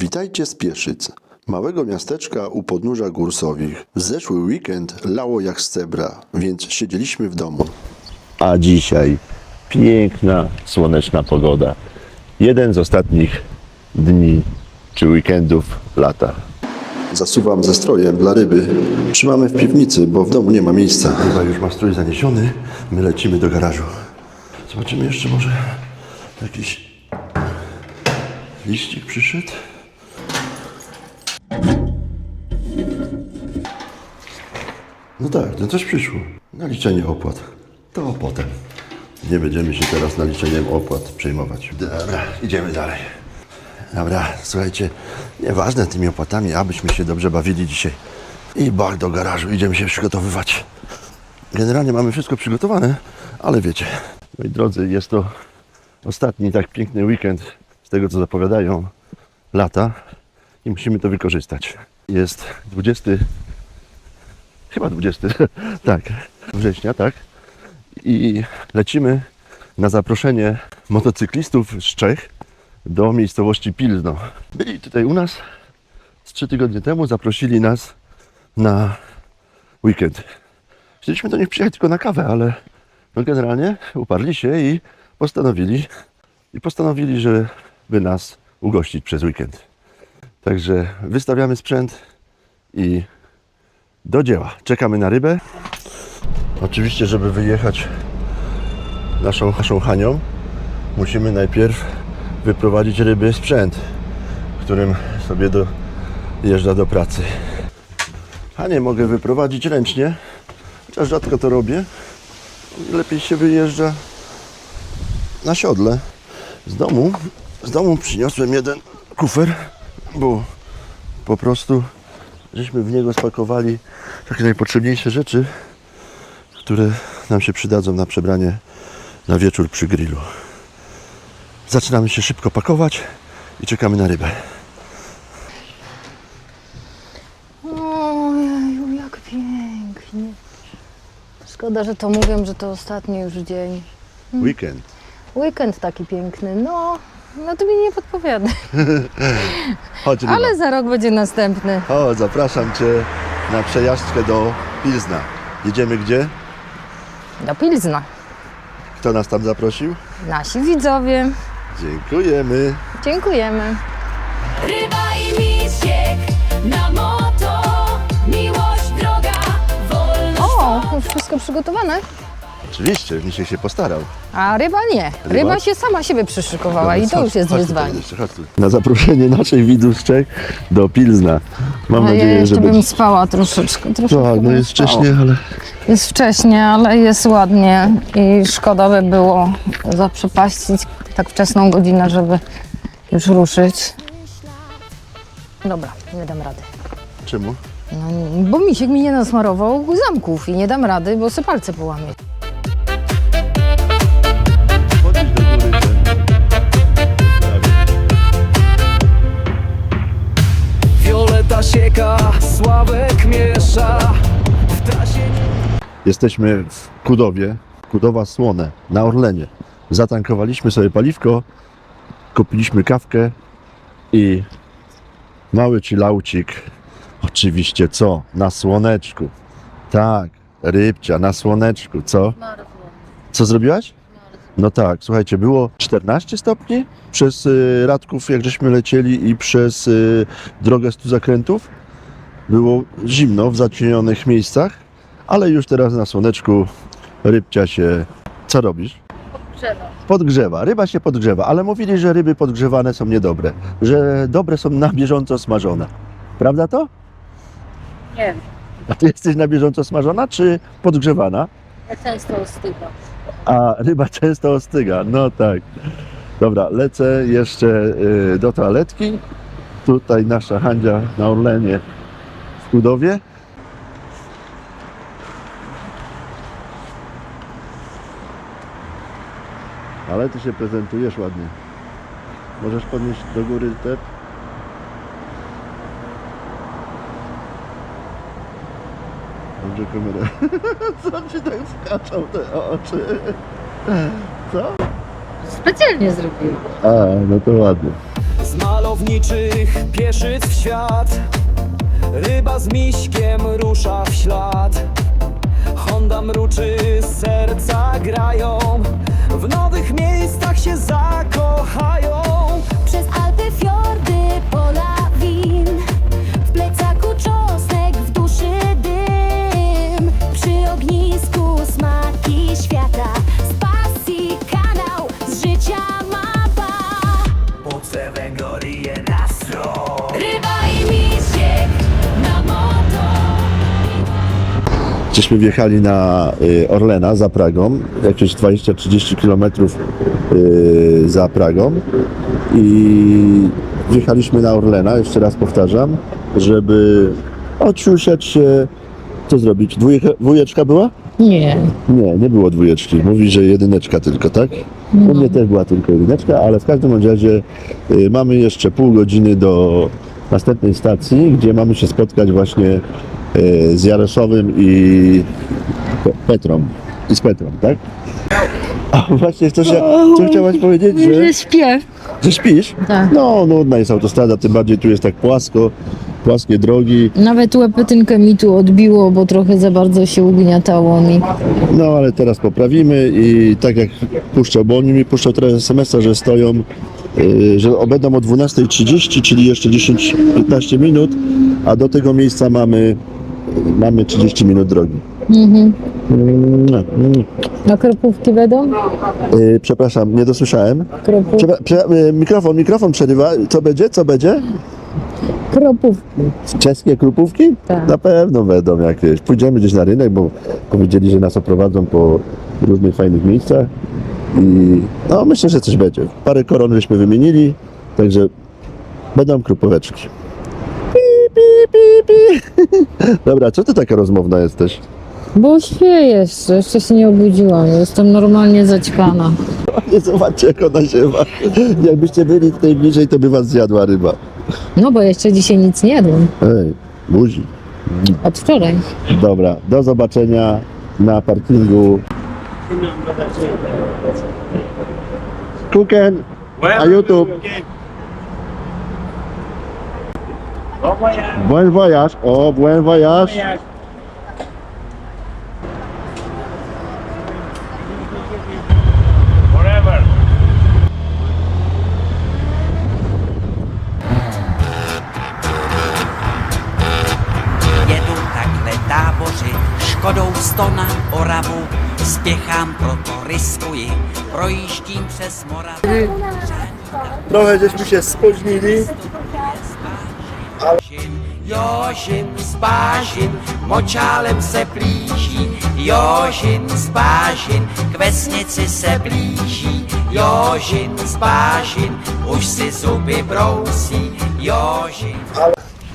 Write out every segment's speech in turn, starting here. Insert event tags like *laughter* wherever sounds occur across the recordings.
Witajcie z Pieszyc, małego miasteczka u podnóża gór Sowich. W zeszły weekend lało jak z cebra, więc siedzieliśmy w domu. A dzisiaj piękna, słoneczna pogoda. Jeden z ostatnich dni czy weekendów lata. Zasuwam ze strojem dla ryby. Trzymamy w piwnicy, bo w domu nie ma miejsca. Chyba już ma strój zaniesiony, my lecimy do garażu. Zobaczymy jeszcze może jakiś liścik przyszedł. No tak, no coś przyszło. Naliczenie opłat. To potem. Nie będziemy się teraz naliczeniem opłat przejmować. Dobra, idziemy dalej. Dobra, słuchajcie, nieważne tymi opłatami, abyśmy się dobrze bawili dzisiaj. I bach do garażu, idziemy się przygotowywać. Generalnie mamy wszystko przygotowane, ale wiecie, moi drodzy, jest to ostatni tak piękny weekend z tego, co zapowiadają lata i musimy to wykorzystać. Jest 20, chyba 20, *laughs* tak, września, tak? I lecimy na zaproszenie motocyklistów z Czech do miejscowości Pilzno. Byli tutaj u nas z trzy tygodnie temu, zaprosili nas na weekend. Chcieliśmy do nich przyjechać tylko na kawę, ale no generalnie uparli się i postanowili, i postanowili, żeby nas ugościć przez weekend. Także wystawiamy sprzęt i do dzieła. Czekamy na rybę. Oczywiście, żeby wyjechać naszą, naszą Hanią, musimy najpierw wyprowadzić ryby sprzęt, którym sobie dojeżdża do pracy. Hanie mogę wyprowadzić ręcznie, chociaż rzadko to robię. Lepiej się wyjeżdża na siodle. Z domu, z domu przyniosłem jeden kufer, bo po prostu żeśmy w niego spakowali takie najpotrzebniejsze rzeczy, które nam się przydadzą na przebranie na wieczór przy grillu. Zaczynamy się szybko pakować i czekamy na rybę. Ojeju, jak pięknie. Szkoda, że to mówią, że to ostatni już dzień. Weekend. Weekend taki piękny. No, no to mi nie podpowiada. *laughs* Chodź, ryba. Ale za rok będzie następny. O, zapraszam Cię na przejażdżkę do Pilzna. Jedziemy gdzie? Do Pilzna. Kto nas tam zaprosił? Nasi widzowie. Dziękujemy. Dziękujemy. Ryba i misiek na moto, miłość droga, wolność. O, już wszystko przygotowane. Oczywiście, Misiek się postarał. A ryba nie. Ryba, Ryba? się sama siebie przyszykowała i to Chodź, już jest chodź wyzwanie. chodź tu. Na zaproszenie z Czech do Pilzna. Mam A ja nadzieję, że jeszcze bym będzie... spała troszeczkę. troszeczkę Tak, no bym jest spała. wcześnie, ale Jest wcześnie, ale jest ładnie i szkoda by było zaprzepaścić tak wczesną godzinę, żeby już ruszyć. Dobra, nie dam rady. czemu? No, bo misiek mi nie nasmarował zamków i nie dam rady, bo sobie palce połamie. Sławek miesza W trasie Jesteśmy w Kudowie, Kudowa Słone, na Orlenie. Zatankowaliśmy sobie paliwko, kupiliśmy kawkę i mały chillaucik. Oczywiście co? Na słoneczku. Tak, rybcia na słoneczku, co? Co zrobiłaś? No tak, słuchajcie, było 14 stopni przez y, Radków, jak żeśmy lecieli i przez y, drogę stu zakrętów. Było zimno w zacienionych miejscach, ale już teraz na słoneczku rybcia się... Co robisz? Podgrzewa. Ryba się podgrzewa, ale mówili, że ryby podgrzewane są niedobre, że dobre są na bieżąco smażone. Prawda to? Nie wiem, A ty jesteś na bieżąco smażona czy podgrzewana? ja często ostygam. A ryba często ostyga. No tak. Dobra, lecę jeszcze y, do toaletki. Tutaj nasza Handzia na Orlenie w Kudowie. Ale ty się prezentujesz ładnie. Możesz podnieść do góry te. Dobrze kamerę. *laughs* Co ci tak skaczą te oczy? Co? Specjalnie zrobiłam. A, no to ładnie. zmalowany malowniczych pieszyc w świat Ryba z miśkiem rusza w ślad. Honda mruczy, serca grają. W nowych miejscach się zakochają. Przez Żeśmy wjechali na y, Orlena za Pragą, jakieś 20-30 km y, za Pragą i wjechaliśmy na Orlena, jeszcze raz powtarzam, żeby odsiusiać się, co zrobić. Dwójeczka była? Nie. Nie, nie było dwójeczki. Mówi, że jedyneczka tylko, tak? U mnie też była tylko jedyneczka, ale w każdym razie y, mamy jeszcze pół godziny do następnej stacji, gdzie mamy się spotkać właśnie z Jarosławem i Pe- Petrą. I z Petrą, tak? A właśnie, co, się, co chciałaś powiedzieć, że, śpię. że śpisz? Tak. No, nudna jest autostrada, tym bardziej tu jest tak płasko, płaskie drogi. Nawet łepetynkę mi tu odbiło, bo trochę za bardzo się ugniatało mi. No ale teraz poprawimy i tak jak puszczał, bo oni mi puszczał teraz SMS-a, że stoją, yy, że będą o 12.30, czyli jeszcze 10-15 minut, a do tego miejsca mamy, mamy 30 minut drogi. Mm, mm. A kropówki będą? Yy, przepraszam, nie dosłyszałem. Kropów... Przepra- prze, yy, mikrofon, mikrofon przerywa. Co będzie? Co będzie? Kropówki. Czeskie krupówki? Tak. Na pewno będą jakieś. Pójdziemy gdzieś na rynek, bo powiedzieli, że nas oprowadzą po różnych fajnych miejscach. I no myślę, że coś będzie. Parę koron żeśmy wymienili, także będą krupóweczki. Pi, pi, pi. *laughs* Dobra, co ty taka rozmowna jesteś? Bo śpię jeszcze, jeszcze się nie obudziłam. Jestem normalnie zaćpana. *laughs* Nie zobaczcie jak ona się ma. Jakbyście byli tutaj bliżej, to by was zjadła ryba. No bo jeszcze dzisiaj nic nie jadłam. Ej, buzi. Od wczoraj. Dobra, do zobaczenia na parkingu. Kuken, a YouTube. Bon voyage. Bon voyage. Oh, bon voyage. Bon voyage. škodou sto Oravu, spěchám, proto riskuji, projíždím přes Moravu. Mnohé, že je spožnili, Jožin spážin, močálem se blíží, Jožin spážin, k vesnici se blíží, Jožin spážin, už si zuby brousí, Jožin.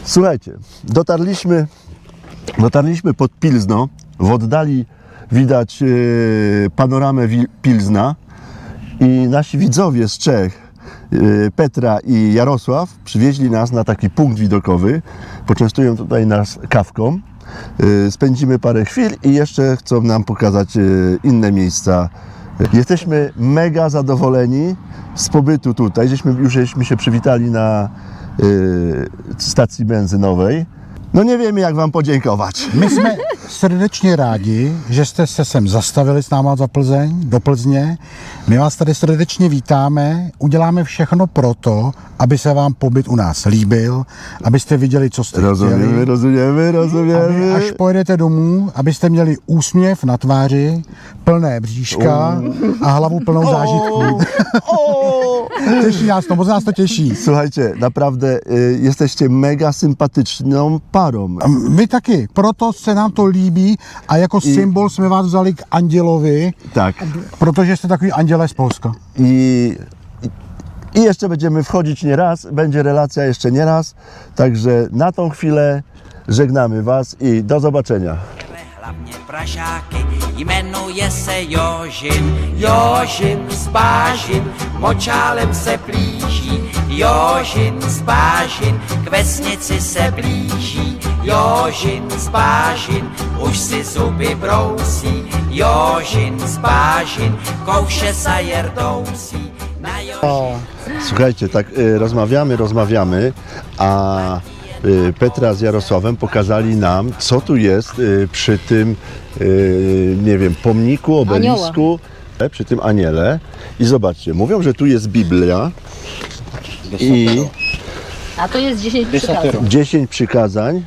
Słuchajcie, dotarliśmy, dotarliśmy pod Pilzno. W oddali widać e, panoramę Pilzna i nasi widzowie z Czech, Petra i Jarosław, przywieźli nas na taki punkt widokowy. Poczęstują tutaj nas kawką. E, Spędzimy parę chwil i jeszcze chcą nam pokazać e, inne miejsca. Jesteśmy mega zadowoleni z pobytu tutaj. Żeśmy, już żeśmy się przywitali na y, stacji benzynowej. No nie wiemy, jak Wam podziękować. My jsme srdečně rádi, že jste se sem zastavili s náma za Plzeň, do Plzně. My vás tady srdečně vítáme, uděláme všechno proto, aby se vám pobyt u nás líbil, abyste viděli, co jste Rozumiemy, chtěli. rozumiemy, Aby, rozumiemy. až pojedete domů, abyste měli úsměv na tváři, plné bříška a hlavu plnou zážitků. Těší nás to, moc nás to těší. Słuchajcie, naprawdę y, jesteście mega sympatyczną parą. My taky, proto se nám to líbí a jako symbol jsme vás vzali k Andělovi, Tak. protože jste takový anděle z Polska. I, I jeszcze będziemy wchodzić nie raz, będzie relacja jeszcze nie raz. Także na tą chwilę żegnamy Was i do zobaczenia. Hlavně Pražáky, jmenuje se Jožin. Jožin spážin, močálem se blíží, Jožin spážin, k vesnici se blíží, Jožin spážin, už si zuby brousí, Jožin spážin, kouše sa jerdousí, na Jožin. Słuchajcie, tak y, rozmawiamy, rozmawiamy, a Petra z Jarosławem pokazali nam, co tu jest y, przy tym, y, nie wiem, pomniku, obelisku, e, przy tym aniele. I zobaczcie, mówią, że tu jest Biblia i A to jest 10 przykazań. 10 przykazań,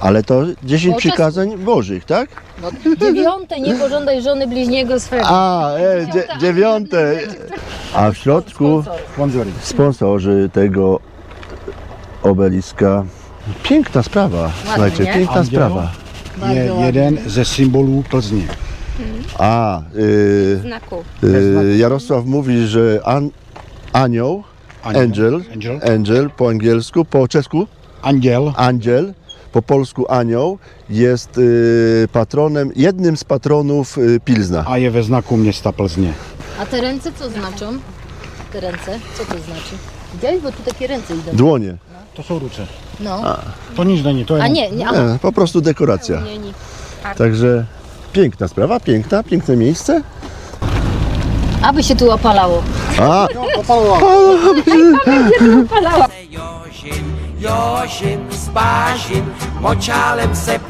ale to 10 Po czesku. przykazań bożych, tak? No, dziewiąte, nie pożądaj żony bliźniego swego. A, e, dzie, dziewiąte. A w środku sponsorzy tego obeliska. Piękna sprawa, słuchajcie, nie? piękna sprawa. Je jeden ze symbolů Plzně. A, y, Znaku. y, Jarosław mówi, że an, anioł, angel, Angel. angel po angielsku, po czesku Anděl angiel, po polsku anioł, jest y, patronem, jednym z patronów y, Pilzna. a je ve znaku města Plzně. A te ręce co znaczą? Te ręce, co to znaczy? Widziałeś, bo tu takie ręce idą. Dłonie. To jsou ruce. No. To nic není, to je A nie, nie, a Nie, po prostu dekoracja. nie, nie. Także piękna sprawa, piękna, piękne miejsce. Aby się tu opalało. A, z Bážin, močálem se.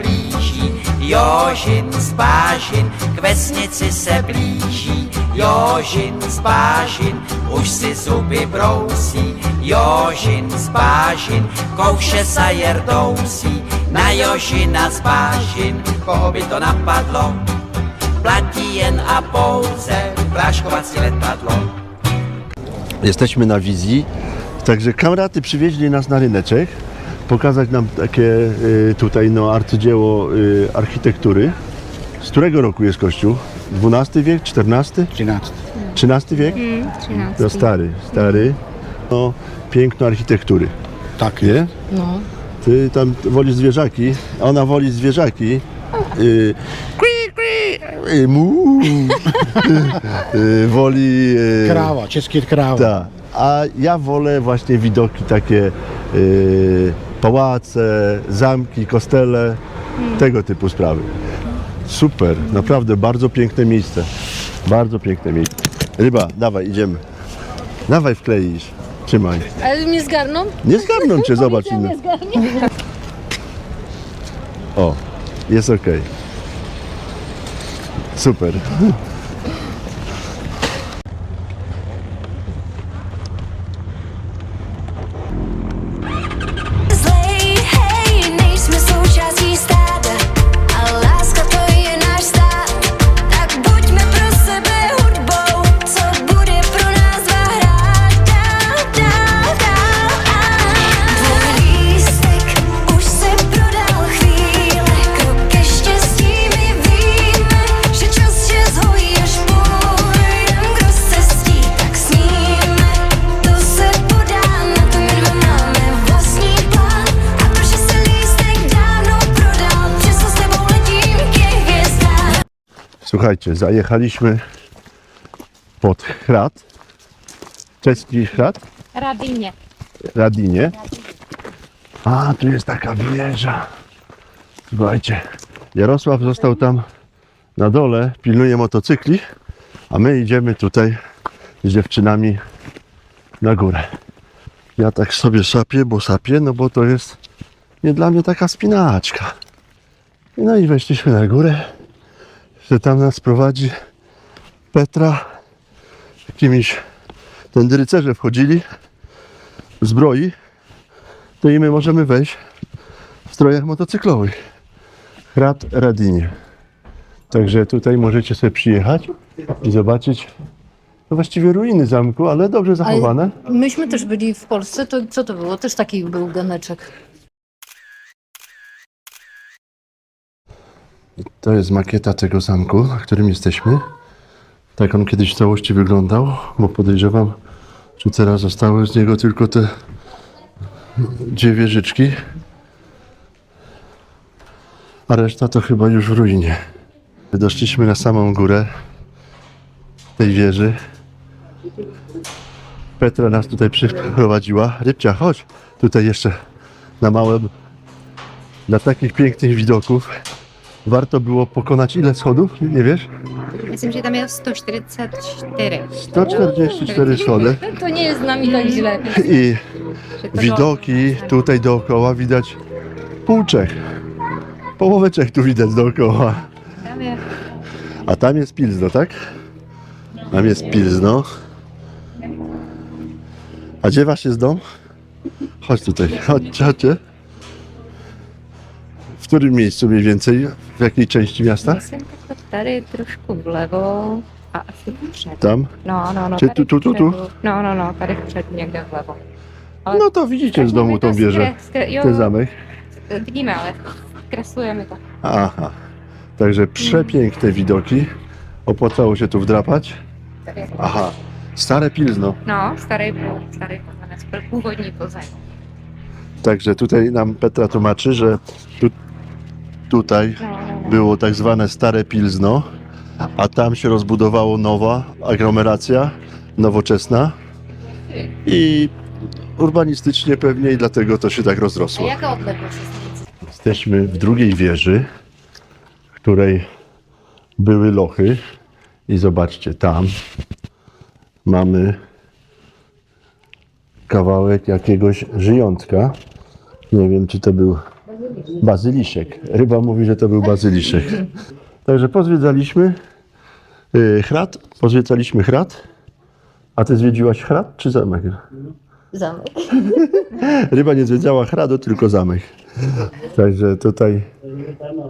Jožin z Bážin, k vesnici se blíží. Jožin z Bážin, už si zuby brousí. Jožin z Bážin, kouše sa jerdousí. Na Jožina z Bážin, koho by to napadlo? Platí jen a pouze pláškovací letadlo. jesteśmy na wizji. Także kamraty przywieźli nas na ryneczek, pokazać nam takie y, tutaj no, arcydzieło y, architektury. Z którego roku jest kościół? XII wiek, XIV? 13. XIII wiek? To stary, stary. No, piękno architektury, Tak nie? No. Ty tam wolisz zwierzaki, a ona woli zwierzaki. Y, kwi, kwi, y, mu. y, woli... Y, český kráva. Tak. A ja wolę właśnie widoki takie y, pałace, zamki, kostele, tego typu sprawy. Super, naprawdę bardzo piękne miejsce. Bardzo piękne miejsce. Ryba, dawaj, idziemy. Dawaj wkleisz. Trzymaj. Ale mnie zgarną? Nie zgarną cię, *laughs* zobacz. Zgarnie. O, jest ok. Super. Słuchajcie, zajechaliśmy pod Hrat. Czeski Hrat. Radynie. Radinie. A, tu jest taka wieża. Słuchajcie, Jarosław został tam na dole, pilnuje motocykli, a my idziemy tutaj z dziewczynami na górę. Ja tak sobie sapię, bo sapię, no bo to jest nie dla mnie taka spinaczka. No i weszliśmy na górę, że tam nas prowadzi Petra jakimiś, tędy rycerze wchodzili, w zbroi, to i my możemy wejść w strojach motocyklowych. Rad Radinie. Także tutaj możecie sobie przyjechać i zobaczyć no właściwie ruiny zamku, ale dobrze zachowane. Myśmy też byli w Polsce, to co to było? Też taki był ganeczek. To jest makieta tego zamku, na którym jesteśmy. Tak on kiedyś w całości wyglądał, bo podejrzewam, że teraz zostały z niego tylko te dwie wieżyczki. A reszta to chyba już w ruinie. Doszliśmy na samą górę tej wieży. Petra nas tutaj przyprowadziła. Rybcia, chodź. Tutaj jeszcze na małym, dla takich pięknych widoków warto było pokonać ile schodów? Nie wiesz? Myslím, že tam je 144. 144 schody. To nie jest z nami tak źle. I Že to widoki tutaj dookoła widać pół Czech. Połowę Czech tu widać dookoła. Tam je A tam jest Pilzno, tak? Tam jest Pilzno. A gdzie wasz jest dom? Chodź tutaj, chodźcie, chodźcie. W którym miejscu mniej więcej? W jakiej części miasta? Myslím, jako tady trošku vlevo a asi před. Tam? No, no, no. Tady tu, tu, tu, tu? No, no, no, tady vpřed někde vlevo. No to widzicie z domu tą wieżę, ten zamek. vidíme, ale kreslujeme to. Aha. Także przepiękne widoki. Opłacało się tu wdrapać. Tady. Aha. Stare Pilzno. No, starý, starý Plzeňec, byl původní Plzeň. Także tutaj nam Petra tłumaczy, że tu, tutaj no. Było tak zwane stare Pilzno, a tam się rozbudowało nowa aglomeracja, nowoczesna i urbanistycznie pewnie i dlatego to się tak A rozrosło. jaka odległość jest? Jesteśmy w drugiej wieży, w której były lochy i zobaczcie, tam mamy kawałek jakiegoś żyjątka. Nie wiem, czy to był bazyliszek. Ryba mówi, że to był bazyliszek. Także pozwiedzaliśmy y, Chrat, pozwiedzaliśmy Chrat. A ty zwiedziłaś Chrat czy zamek? Zamek. *laughs* Ryba nie zwiedziała Hradu, tylko zamek. Także tutaj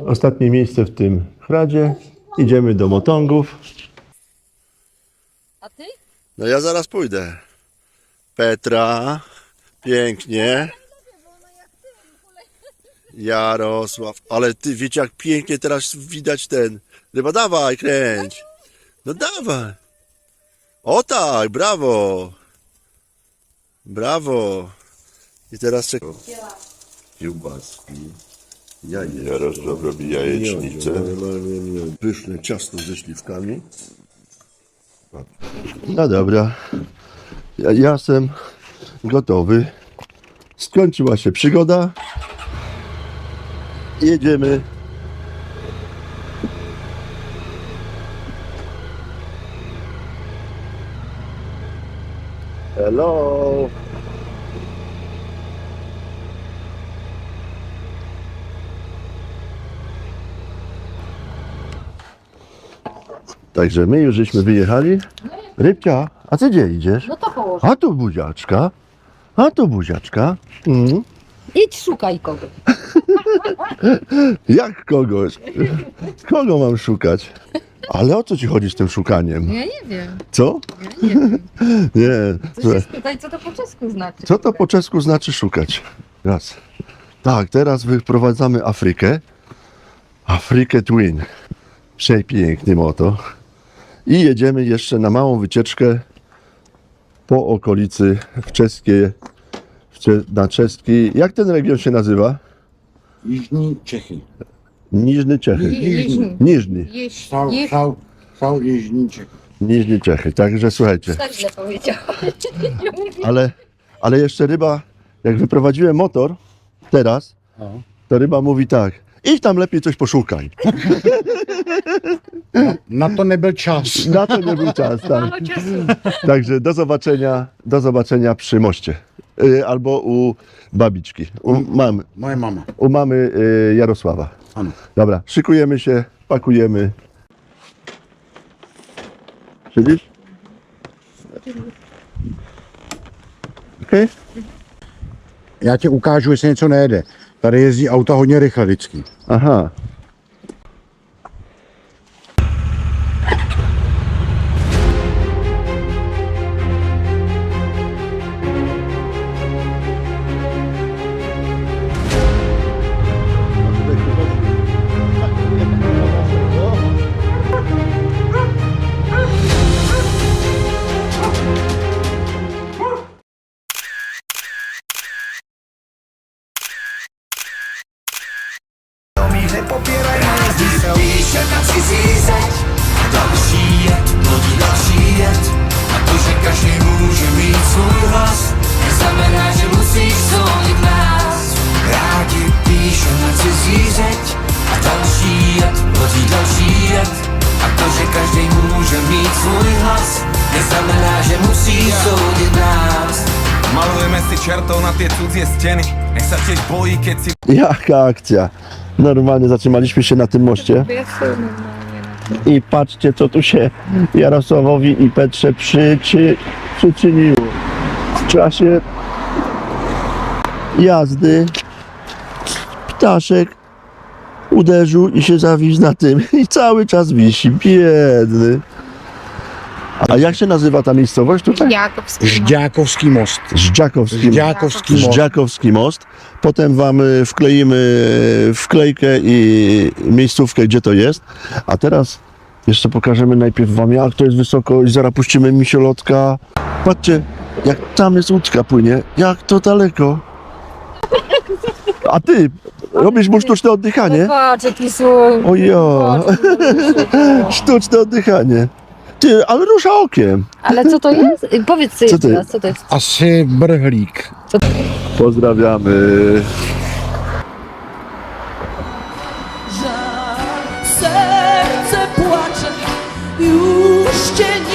ostatnie miejsce w tym Hradzie. Idziemy do Motągów. A ty? No ja zaraz pójdę. Petra, pięknie. Jarosław, ale ty wiecie jak pięknie teraz widać ten. Ryba, dawaj, kręć. No dawaj. O tak, brawo. Brawo. I teraz czekaj. Kiełbaski. Jaje. Jarosław robi jajecznicę. Pyszne ciasto ze śliwkami. No dobra. Ja, ja jestem gotowy. Skończyła się przygoda. Jedziemy. Hello. Także my już żeśmy wyjechali. Rybcia, a ty gdzie idziesz? No to położę. A tu buziaczka. A tu buziaczka. Mm. Idź szukaj kogoś. Jak kogoś? Kogo mam szukać? Ale o co ci chodzi z tym szukaniem? Ja nie wiem. Co? Ja nie wiem. Nie. Się spytaj, co to po czesku znaczy. Co to po czesku znaczy szukać? Raz. Tak, teraz wyprowadzamy Afrykę. Afrykę Twin. Przepiękny moto. I jedziemy jeszcze na małą wycieczkę po okolicy w czeskie, cze, na czeski. Jak ten region się nazywa? Jižní Čechy. Niżny Czechy. Jižní. Niżny. Čechy. Niżny Czechy. Także słuchajcie. Tak źle powiedział. Ale, ale jeszcze ryba, jak wyprowadziłem motor teraz, to ryba mówi tak. Idź tam lepiej coś poszukaj. *laughs* Na to nebyl čas. *laughs* Na to nie był czas, tak. *laughs* Także do zobaczenia, do zobaczenia przy moście. Y, Albo u babiczki. U mamy, Moje mama. u mamy y, Jarosława. Ano. Dobra, szykujemy się, pakujemy. Siedzisz? Okej? Já ti ukážu, jestli něco nejede. Tady jezdí auta hodně rychle vždycky. Aha. Na tie cudzie steny Nech sa tiež bojí, keď si Jaka akcja. Normalnie zatrzymaliśmy się na tym moście. I patrzcie, co tu się Jarosławowi i Petrze przyczy, przyczyniło. W czasie jazdy ptaszek uderzył i się zawiózł na tym. I cały czas wisi. Biedny. A jak się nazywa ta miejscowość tutaj? Jakobski. Žďákovský most. Żdżakowski. Žďákovský most. Żdżakowski most. Potem wam y, wkleimy y, wklejkę i miejscówkę, gdzie to jest. A teraz jeszcze pokażemy najpierw wam, jak to jest wysoko i zaraz puścimy misiolotka. Patrzcie, jak tam jest łódka płynie, jak to daleko. A ty, robisz mu sztuczne oddychanie? Patrz, jaki. Ojo, *laughs* sztuczne oddychanie. Ty, ale rusza okiem. Ale co to jest? Powiedz sobie Co to teraz, co to jest? Asi brhlík. Pozdrawiamy. Serce płacze, już cię nigdy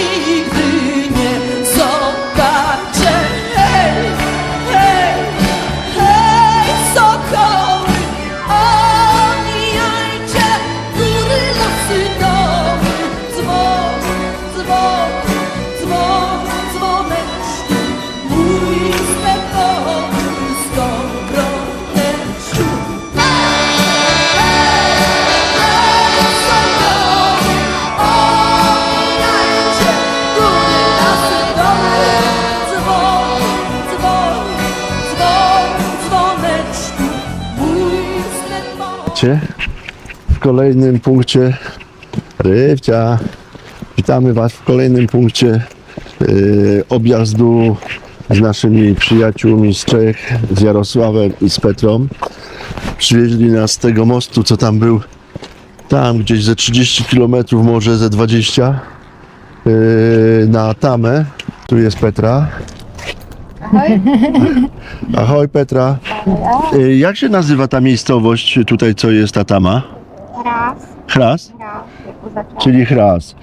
W kolejnym punkcie Rywcia. Witamy Was w kolejnym punkcie yy, objazdu z naszymi przyjaciółmi z Czech, z Jarosławem i z Petrą. Przywieźli nas z tego mostu, co tam był, tam gdzieś ze 30 km, może ze 20 yy, na Tamę. Tu jest Petra. Ahoj Petra. Y, Jak się nazywa ta miejscowość tutaj, co jest ta tama? Chras. Czyli Chras.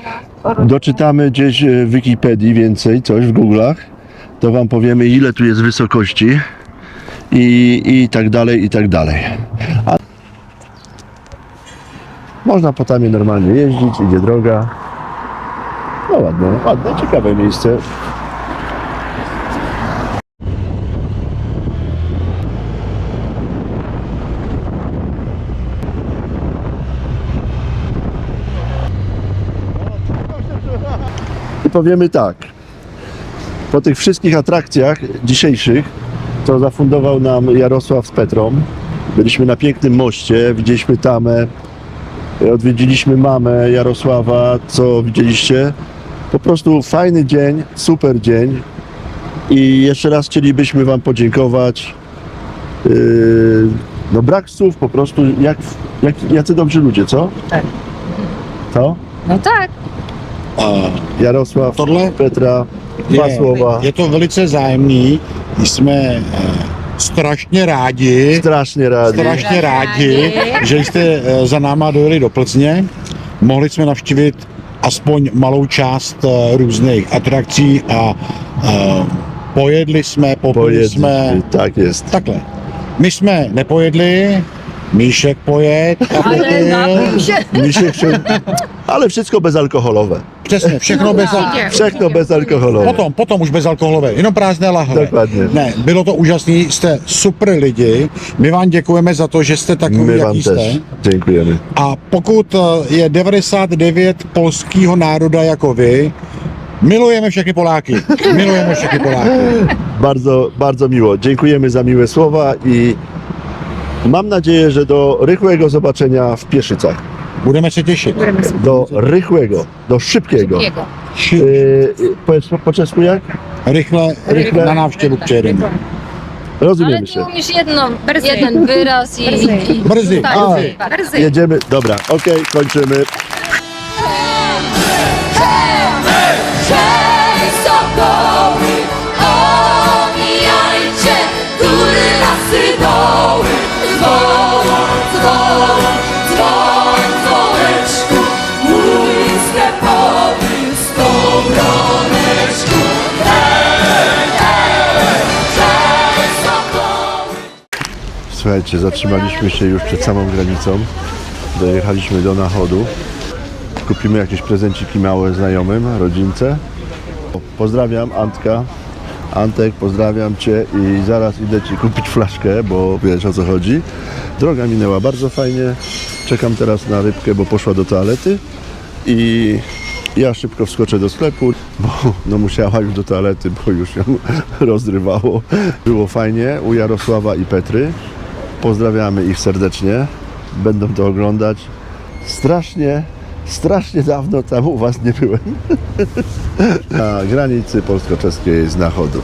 Doczytamy gdzieś y, w Wikipedii więcej, coś w Google'ach, to Wam powiemy ile tu jest wysokości i, i tak dalej, i tak dalej. A można po tamie normalnie jeździć, idzie droga. No ładne, ładne, ciekawe miejsce. Powiemy tak. Po tych wszystkich atrakcjach dzisiejszych, co zafundował nam Jarosław z Petrą, byliśmy na pięknym moście, widzieliśmy tamę, odwiedziliśmy mamę Jarosława, co widzieliście. Po prostu fajny dzień, super dzień. I jeszcze raz chcielibyśmy Wam podziękować. Yy, no brak słów po prostu, jak, jak, jacy dobrzy ludzie, co? Tak. Co? No tak. Jarosław, Tohle Petra, je, słowa. je to velice zájemný. Jsme eh, strašně rádi, Strasznie rady. strašně rádi, že jste eh, za náma dojeli do Plzně. Mohli jsme navštívit aspoň malou část eh, různých atrakcí a eh, pojedli jsme, popili Pojedli, jsme. tak jest. Takhle. My jsme nepojedli, Míšek pojet a popil. Chce... Ale wszystko bezalkoholowe. Přesně, všechno bez Všechno bezalkoholowe. Potom, potom už bezalkoholové, jenom prázdné lahve. Dokładnie. Ne, bylo to úžasné, jste super lidi. My vám děkujeme za to, že jste takový, My Wam jaký też jste. dziękujemy. A pokud eh, je 99 polského národa jako vy, milujeme všechny Poláky. *laughs* Milujeme všechny Poláky. Bardzo, bardzo miło. Dziękujemy za miłe słowa i mam nadzieję, że do rychłego zobaczenia w Pieszycach. Budeme se těšit. Do rychłego, do szybkiego. Ši- Yy, po, po czesku jak? Rychle, rychle na návštěvu přijedeme. Ale Rozumiemy ty się. umiesz jedno, jeden wyraz i... i Brzy, tak, brzy. Jedziemy. Dobra, okej, kończymy. Słuchajcie, zatrzymaliśmy się już przed samą granicą. Dojechaliśmy do Nachodu. Kupimy jakieś prezenciki małe znajomym, rodzince. Pozdrawiam Antka. Antek, pozdrawiam Cię i zaraz idę Ci kupić flaszkę, bo wiesz o co chodzi. Droga minęła bardzo fajnie. Czekam teraz na rybkę, bo poszła do toalety i ja szybko wskoczę do sklepu, bo no musiała już do toalety, bo już ją *laughs* rozrywało. Było fajnie u Jarosława i Petry. Pozdrawiamy ich serdecznie. Będą to oglądać. Strasznie, strasznie dawno tam u Was nie byłem. *laughs* Na granicy polsko-czeskiej z Nachodu.